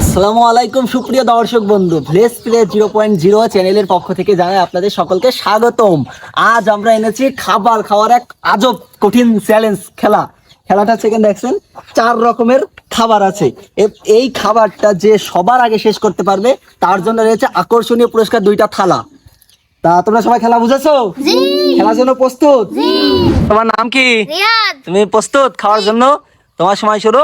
আসসালামু আলাইকুম সুপ্রিয় দর্শক বন্ধু। ভ্লেস প্লে জিরো পয়েন্ট জিরো চ্যানেলের পক্ষ থেকে জানাই আপনাদের সকলকে স্বাগতম। আজ আমরা এনেছি খাবার খাওয়ার এক আজব কঠিন চ্যালেঞ্জ খেলা। খেলাটা এখানে দেখছেন চার রকমের খাবার আছে। এই খাবারটা যে সবার আগে শেষ করতে পারবে তার জন্য রয়েছে আকর্ষণীয় পুরস্কার দুইটা থালা। তা তোমরা সবাই খেলা বুঝেছ? খেলার জন্য প্রস্তুত? তোমার নাম কি? তুমি প্রস্তুত খাওয়ার জন্য? তোমার সময় শুরু।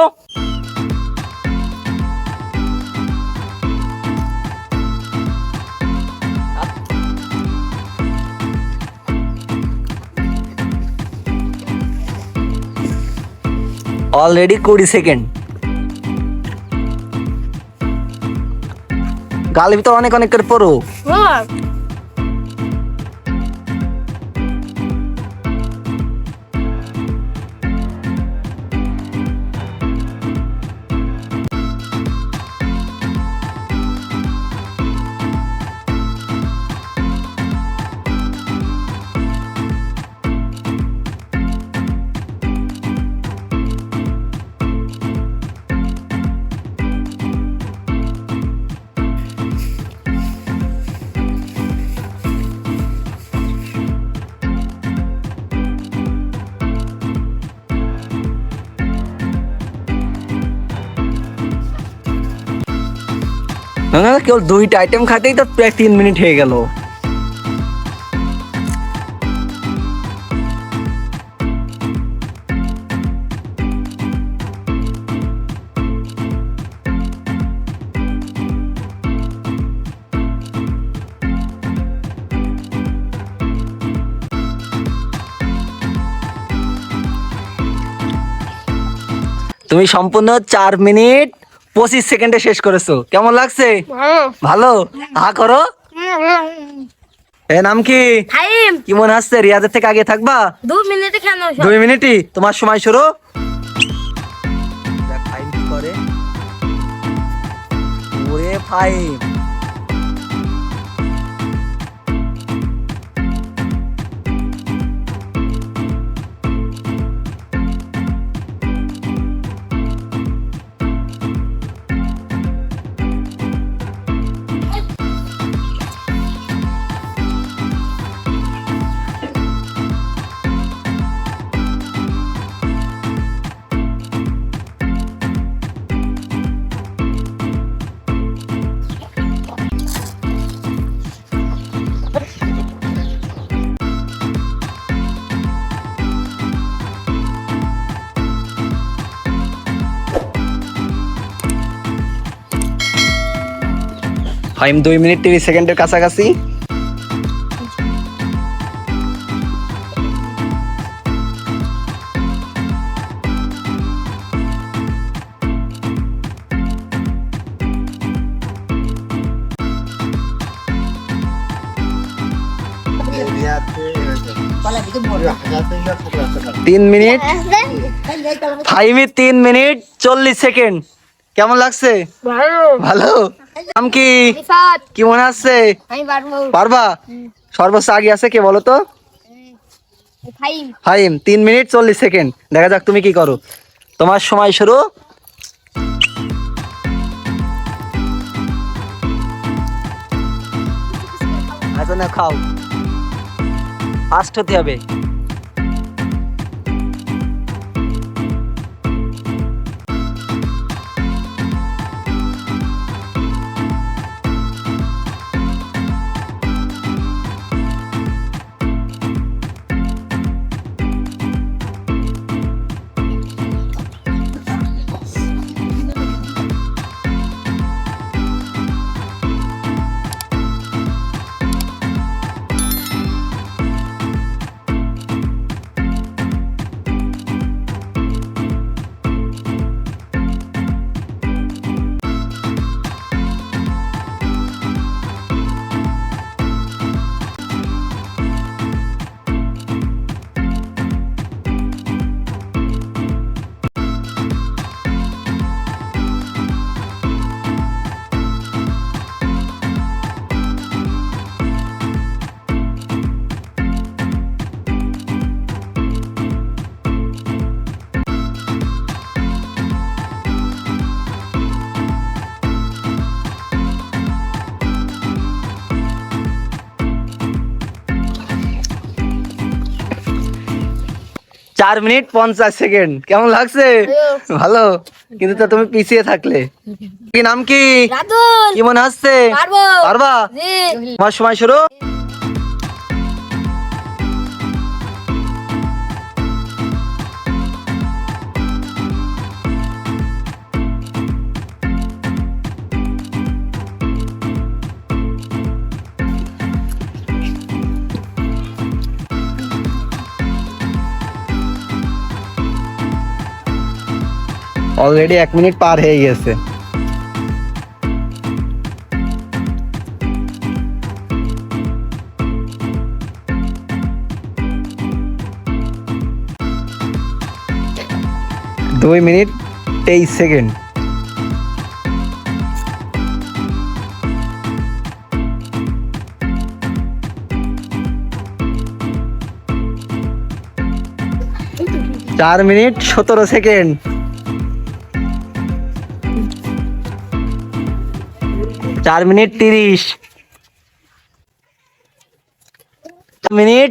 অলরেডি কুড়ি সেকেন্ড গাল ভিতর অনেক অনেক করে পড়ো। না না দুইটা আইটেম খাতেই তো প্রায় তিন মিনিট হয়ে গেল। তুমি সম্পূর্ণ চার মিনিট পঁচিশ সেকেন্ডে শেষ করেছ। কেমন লাগছে? ভালো। হা করো। এ নাম কি? কি মনে হচ্ছে রিয়াজের থেকে আগে থাকবা? দু মিনিটে কেন দুই মিনিটই। তোমার সময় শুরু। করে। ওরে ফাইভ ফাইভ দুই মিনিট তিরিশ সেকেন্ডের কাছাকাছি। তিন মিনিট। ফাইভে তিন মিনিট চল্লিশ সেকেন্ড। কেমন লাগছে? ভালো। ভালো? নাম কি? কি মনে আসছে পারবা। সর্বোচ্চ আগে আছে কে বলো তো? ফাইম তিন মিনিট চল্লিশ সেকেন্ড। দেখা যাক তুমি কি করো। তোমার সময় শুরু। আচ্ছা না খাও। ফাস্ট হতে হবে। চার মিনিট পঞ্চাশ সেকেন্ড। কেমন লাগছে? ভালো। কিন্তু তা তুমি পিছিয়ে থাকলে। কি নাম কি? কি মনে হচ্ছে? পারব। তোমার সময় শুরু। অলরেডি এক মিনিট পার হয়ে গেছে। দুই মিনিট তেইশ সেকেন্ড চার মিনিট সতেরো সেকেন্ড চার মিনিট তিরিশ। মিনিট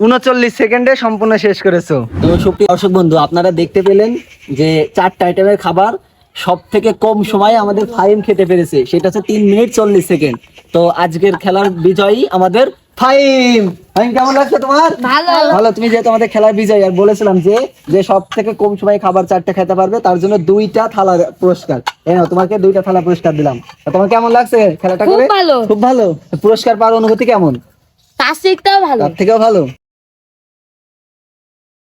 উনচল্লিশ সেকেন্ডে সম্পূর্ণ শেষ করেছ। তো সুপ্রিয় দর্শক বন্ধু, আপনারা দেখতে পেলেন যে চারটা আইটেমের খাবার সব থেকে কম সময়ে আমাদের ফাইম খেতে পেরেছে। সেটা হচ্ছে তিন মিনিট চল্লিশ সেকেন্ড। তো আজকের খেলার বিজয়ী আমাদের ফাইম ফাইম কেমন লাগছে তোমার? ভালো। ভালো তুমি খেলার বিজয় আর বলেছিলাম যে যে সব থেকে কম সময়ে খাবার চারটা খেতে পারবে তার জন্য দুইটা থালা পুরস্কার। এই নাও তোমাকে দুইটা থালা পুরস্কার দিলাম। তোমার কেমন লাগছে খেলাটা খুব করে? ভালো। খুব ভালো। পুরস্কার পাওয়ার অনুভূতি কেমন? তার থেকেও ভালো। তার থেকেও ভালো?